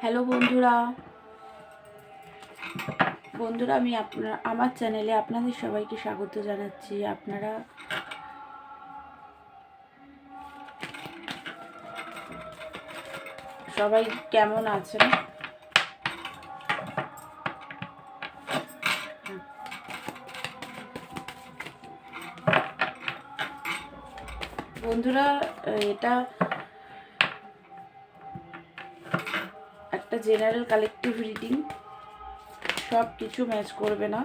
Hello বন্ধুরা। বন্ধুরা, আমি আপনার, আমার চ্যানেলে আপনাদের সবাইকে স্বাগত জানাচ্ছি। আপনারা সবাই কেমন আছেন? বন্ধুরা, এটা জেনারেল কালেকটিভ রিডিং সব কিছু ম্যাচ করবে না।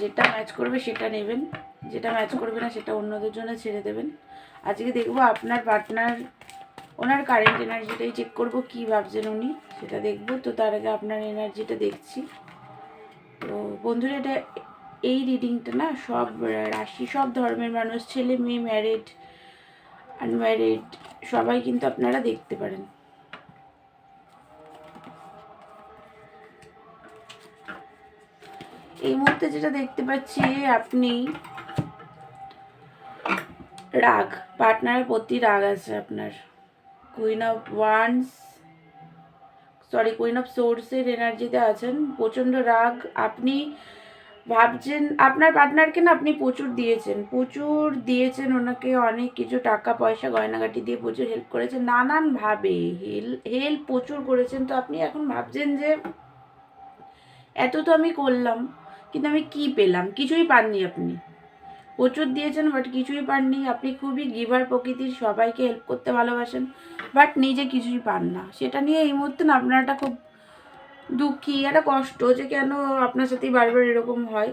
যেটা ম্যাচ করবে সেটা নেবেন, যেটা ম্যাচ করবে না সেটা অন্যদের জন্য ছেড়ে দেবেন। আজকে দেখব আপনার পার্টনার ওনার কারেন্ট এনার্জিটাই চেক করব, কী ভাবছেন উনি, সেটা দেখব। তো তার আগে আপনার এনার্জিটা দেখছি। তো বন্ধুরা, এটা এই রিডিংটা না, সব রাশি, সব ধর্মের মানুষ, ছেলে, মেয়ে ম্যারিড আনম্যারিড সবাই কিন্তু আপনারা দেখতে পারেন। এই মুহূর্তে যেটা দেখতে পাচ্ছি, আপনি রাগ পার্টনারের প্রতি রাগ আছে আপনার। Queen of wands sorry queen of সোর্সের এনার্জিতে আছেন। প্রচণ্ড রাগ। আপনি ভাবছেন, আপনার পার্টনারকে না আপনি প্রচুর দিয়েছেন। প্রচুর দিয়েছেন ওনাকে অনেক কিছু টাকা, পয়সা, গয়নাগাটি দিয়ে প্রচুর হেল্প করেছেন। নানানভাবে হেল্প হেল্প প্রচুর করেছেন। তো আপনি এখন ভাবছেন যে, এত তো আমি করলাম। কিন্তু আমি কি পেলাম? কিছুই পাননি আপনি। প্রচুর দিয়েছেন বাট কিছুই পাননি। আপনি খুবই গিভার প্রকৃতির, সবাইকে হেল্প করতে ভালোবাসেন বাট নিজে কিছুই পান না। সেটা নিয়ে এই মুহূর্তে না আপনার একটা খুব দুঃখী, একটা কষ্ট যে কেন আপনার সাথেই বারবার এরকম হয়।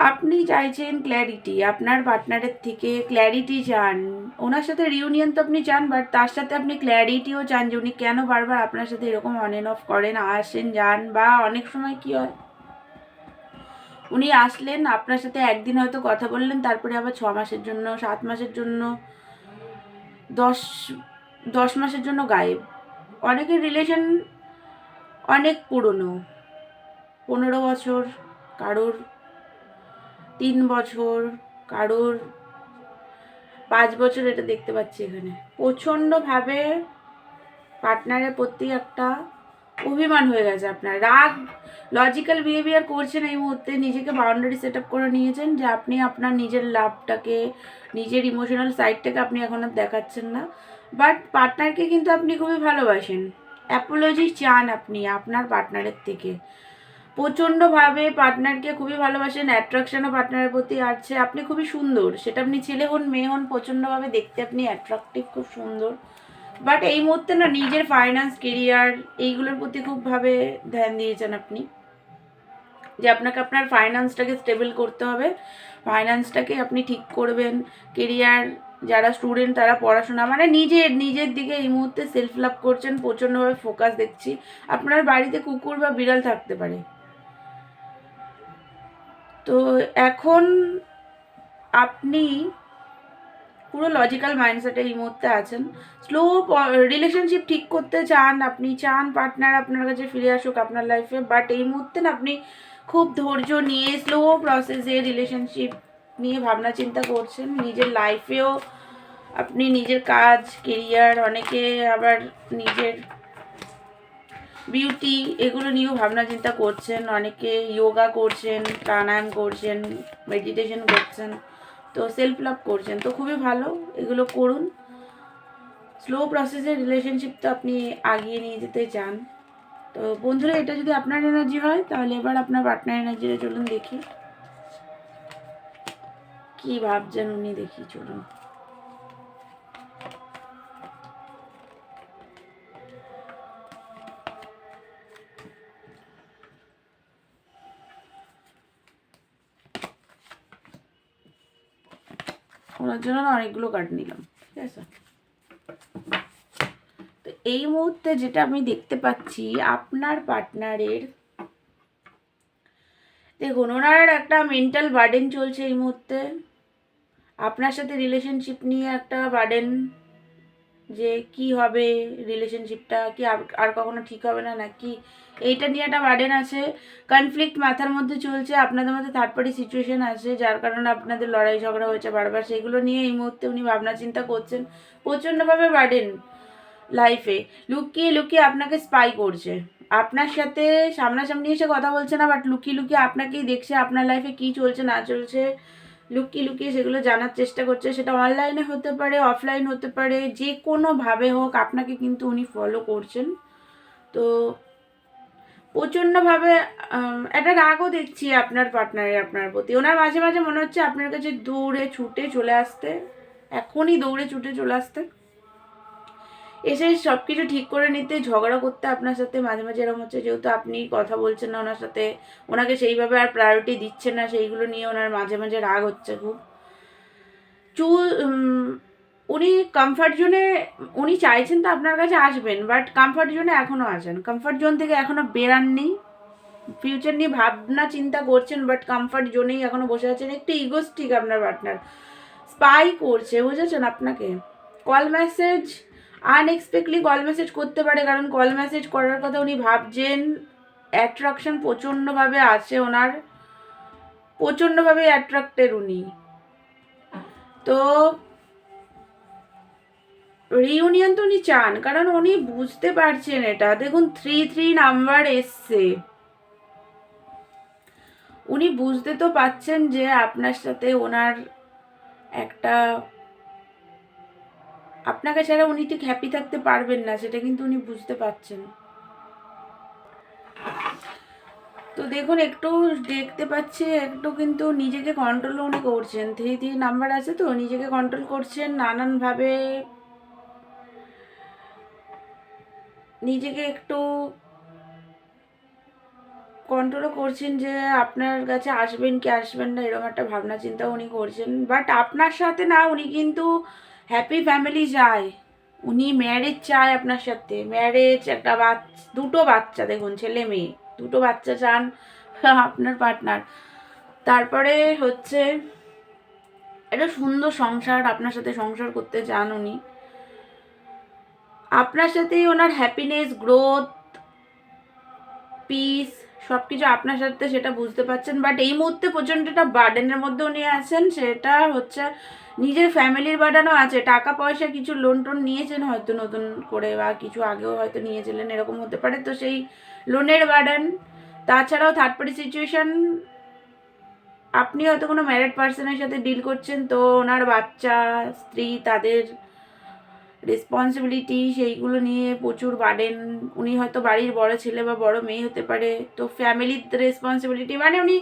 আপনি চাইছেন ক্ল্যারিটি আপনার পার্টনারের থেকে ক্ল্যারিটি চান। ওনার সাথে রিউনিয়ন তো আপনি চান বাট তার সাথে আপনি ক্ল্যারিটিও চান যে উনি কেন বারবার আপনার সাথে এরকম অন এন্ড অফ করেন, আসেন, যান, বা অনেক সময় কি হয়? উনি আসলেন, আপনার সাথে একদিন হয়তো কথা বললেন, তারপরে আবার ছ মাসের জন্য, সাত মাসের জন্য, দশ দশ মাসের জন্য গায়েব। অনেকের রিলেশন অনেক পুরনো। পনেরো বছর, কারোর তিন বছর, কারোর পাঁচ বছর, এটা দেখতে পাচ্ছি এখানে। প্রচণ্ডভাবে পার্টনারের প্রতি একটা অভিমান হয়ে গেছে আপনার। রাগ লজিক্যাল বিহেভিয়ার করছেন এই মুহূর্তে, নিজেকে বাউন্ডারি সেট আপ করে নিয়েছেন যে আপনি আপনার নিজের লাভটাকে নিজের ইমোশনাল সাইডটাকে আপনি এখন আর দেখাচ্ছেন না। বাট পার্টনারকে কিন্তু আপনি খুবই ভালোবাসেন। অ্যাপোলজি চান আপনি আপনার পার্টনারের থেকে। প্রচণ্ডভাবে পার্টনারকে খুবই ভালোবাসেন অ্যাট্রাকশনও পার্টনারের প্রতি আছে আপনি খুবই সুন্দর, সেটা আপনি ছেলে হন, মেয়ে হন, প্রচণ্ডভাবে দেখতে আপনি অ্যাট্রাকটিভ খুব সুন্দর। বাট এই মুহূর্তে না নিজের ফাইন্যান্স কেরিয়ার এইগুলোর প্রতি খুবভাবে ধ্যান দিয়েছেন আপনি। যে আপনাকে আপনার ফাইন্যান্সটাকে স্টেবল করতে হবে। ফাইন্যান্সটাকে আপনি ঠিক করবেন। কেরিয়ার যারা স্টুডেন্ট তারা পড়াশোনা মানে নিজের নিজের দিকে এই মুহূর্তে সেলফ লাভ করছেন প্রচণ্ডভাবে ফোকাস দেখছি। আপনার বাড়িতে কুকুর বা বিড়াল থাকতে পারে। তো এখন আপনি পুরো লজিক্যাল মাইন্ডসেটে এই মুহূর্তে আছেন। স্লো রিলেশনশিপ ঠিক করতে চান, আপনি চান পার্টনার আপনার কাছে ফিরে আসুক আপনার লাইফে বাট এই মুহূর্তে না আপনি খুব ধৈর্য নিয়ে স্লো প্রসেসে রিলেশনশিপ নিয়ে ভাবনা চিন্তা করছেন। নিজের লাইফেও আপনি নিজের কাজ কেরিয়ার অনেকে আবার নিজের বিউটি এগুলো নিয়েও ভাবনা চিন্তা করছেন। অনেকে যোগা করছেন, প্রাণায়াম করছেন মেডিটেশন করছেন। তো সেলফ লাভ করছেন। তো খুবই ভালো এগুলো করুন। স্লো প্রসেসে রিলেশনশিপ তো আপনি আগিয়ে নিয়ে যেতে চান। তো বন্ধুরা, এটা যদি আপনার এনার্জি হয়, তাহলে এবার আপনার পার্টনার এনার্জিটা চলুন দেখি। কি ভাবছেন উনি দেখি, চলুন। ওনার জন্য না অনেকগুলো কার্ড নিলাম, ঠিক আছে? তো এই মুহূর্তে যেটা আমি দেখতে পাচ্ছি, আপনার পার্টনারের দেখুন, ওনার একটা মেন্টাল বার্ডেন চলছে এই মুহূর্তে। আপনার সাথে রিলেশনশিপ নিয়ে একটা বার্ডেন যে কি হবে রিলেশনশিপটা কি আর- কখনো ঠিক হবে না নাকি? এইটা নিয়ে একটা বার্ডেন আছে। কনফ্লিক্ট মাথার মধ্যে চলছে। আপনাদের মধ্যে থার্ড পার্টি সিচুয়েশন আছে, যার কারণে আপনাদের লড়াই ঝগড়া হয়েছে বারবার। সেগুলো নিয়ে এই মুহূর্তে উনি ভাবনা চিন্তা করছেন। প্রচণ্ডভাবে বার্ডেন লাইফে লুকিয়ে লুকিয়ে আপনাকে স্পাই করছে। আপনার সাথে সামনাসামনি এসে কথা বলছে না বাট লুকিয়ে লুকিয়ে আপনাকেই দেখছে। আপনার লাইফে কী চলছে, না চলছে। লুকিয়ে লুকিয়ে সেগুলো জানার চেষ্টা করছে। সেটা অনলাইনে হতে পারে অফলাইন হতে পারে, যে কোনোভাবে হোক, আপনাকে কিন্তু উনি ফলো করছেন। তো প্রচণ্ডভাবে একটা রাগও দেখছি আপনার পার্টনারের আপনার প্রতি। ওনার মাঝে মাঝে মনে হচ্ছে আপনার কাছে দৌড়ে ছুটে চলে আসতে, এখনই দৌড়ে ছুটে চলে আসতে। এসে সব কিছু ঠিক করে নিতে, ঝগড়া করতে আপনার সাথে মাঝে মাঝে এরকম হচ্ছে, যেহেতু আপনি কথা বলছেন না ওনার সাথে, ওনাকে সেইভাবে আর প্রায়োরিটি দিচ্ছেন না, সেইগুলো নিয়ে ওনার মাঝে মাঝে রাগ হচ্ছে খুব। চুল উনি কমফর্ট জোনে উনি চাইছেন তো আপনার কাছে আসবেন বাট কমফর্ট জোনে এখনও আসেন। কমফর্ট জোন থেকে এখনও বেরাননি। ফিউচার নিয়ে ভাবনা, চিন্তা করছেন বাট কমফর্ট জোনেই এখনও বসে আছেন। একটু ইগোস্টিক আপনার পার্টনার স্পাই করছে, বুঝেছেন আপনাকে? Call message unexpectedly call message করতে পারে, কারণ কল মেসেজ করার কথা উনি ভাবছেন অ্যাট্রাকশন প্রচণ্ডভাবে আছে ওনার, প্রচণ্ডভাবে অ্যাট্রাক্টেড উনি। তো রিউনিয়ন তো উনি চান, কারণ উনি বুঝতে পারছেন এটা। দেখুন থ্রি থ্রি নাম্বার এসছে। উনি বুঝতে তো পাচ্ছেন যে আপনার সাথে ওনার একটা আপনাকে ছাড়া উনি ঠিক হ্যাপি থাকতে পারবেন না, সেটা কিন্তু উনি বুঝতে পারছেন। তো দেখুন, একটু দেখতে পাচ্ছি, একটু কিন্তু নিজেকে কন্ট্রোল উনি করছেন। থ্রি থ্রি নাম্বার আছে তো, নিজেকে কন্ট্রোল করছেন নানানভাবে। নিজেকে একটু কন্ট্রোলও করছেন যে আপনার কাছে আসবেন কি আসবেন না, এরকম একটা ভাবনা চিন্তা উনি করছেন। বাট আপনার সাথে না, উনি কিন্তু হ্যাপি ফ্যামিলি চায় উনি ম্যারেজ চায় আপনার সাথে। ম্যারেজ একটা বাচ্চা, দুটো বাচ্চা দেখুন, ছেলে মেয়ে। দুটো বাচ্চা চান আপনার পার্টনার তারপরে হচ্ছে একটা সুন্দর সংসার, আপনার সাথে সংসার করতে চান উনি। আপনার সাথেই ওনার হ্যাপিনেস গ্রোথ পিস সব কিছু আপনার সাথে সেটা বুঝতে পারছেন। বাট এই মুহূর্তে প্রচণ্ড একটা বার্ডেনের মধ্যে উনি আছেন। সেটা হচ্ছে নিজের ফ্যামিলির বার্ডানও আছে টাকা পয়সা কিছু লোন টোন নিয়েছেন হয়তো নতুন করে বা কিছু আগেও হয়তো নিয়েছিলেন, এরকম হতে পারে। তো সেই লোনের বার্ডান তাছাড়াও থার্ড পার্টি সিচুয়েশান আপনি হয়তো কোনো ম্যারিড পার্সনের সাথে ডিল করছেন, তো ওনার বাচ্চা, স্ত্রী, তাদের রেসপন্সিবিলিটি সেইগুলো নিয়ে প্রচুর বার্ডেন উনি হয়তো বাড়ির বড় ছেলে বা বড় মেয়ে হতে পারে। তো ফ্যামিলির রেসপন্সিবিলিটি মানে উনি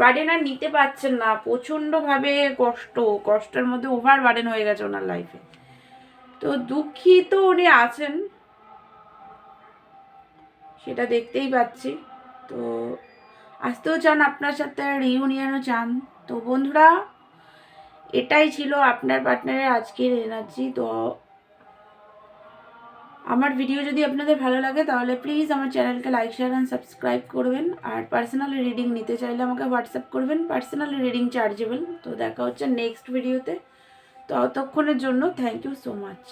বার্ডেন আর নিতে পারছেন না। প্রচণ্ডভাবে কষ্ট, কষ্টের মধ্যে ওভার বার্ডেন হয়ে গেছে ওনার লাইফে তো দুঃখিত উনি আছেন। সেটা দেখতেই পাচ্ছি। তো আসতেও চান আপনার সাথে রিউনিয়নও চান। তো বন্ধুরা, এটাই ছিল আপনার পার্টনারের আজকের এনার্জি তো আমার ভিডিও যদি আপনাদের ভালো লাগে, তাহলে প্লিজ আমার চ্যানেলকে লাইক শেয়ার অ্যান্ড সাবস্ক্রাইব করবেন। আর পার্সোনালি রিডিং নিতে চাইলে আমাকে হোয়াটসঅ্যাপ করবেন। পার্সোনালি রিডিং চার্জেবল তো দেখা হচ্ছে নেক্সট ভিডিওতে তো। ততক্ষণের জন্য থ্যাংক ইউ সো মাচ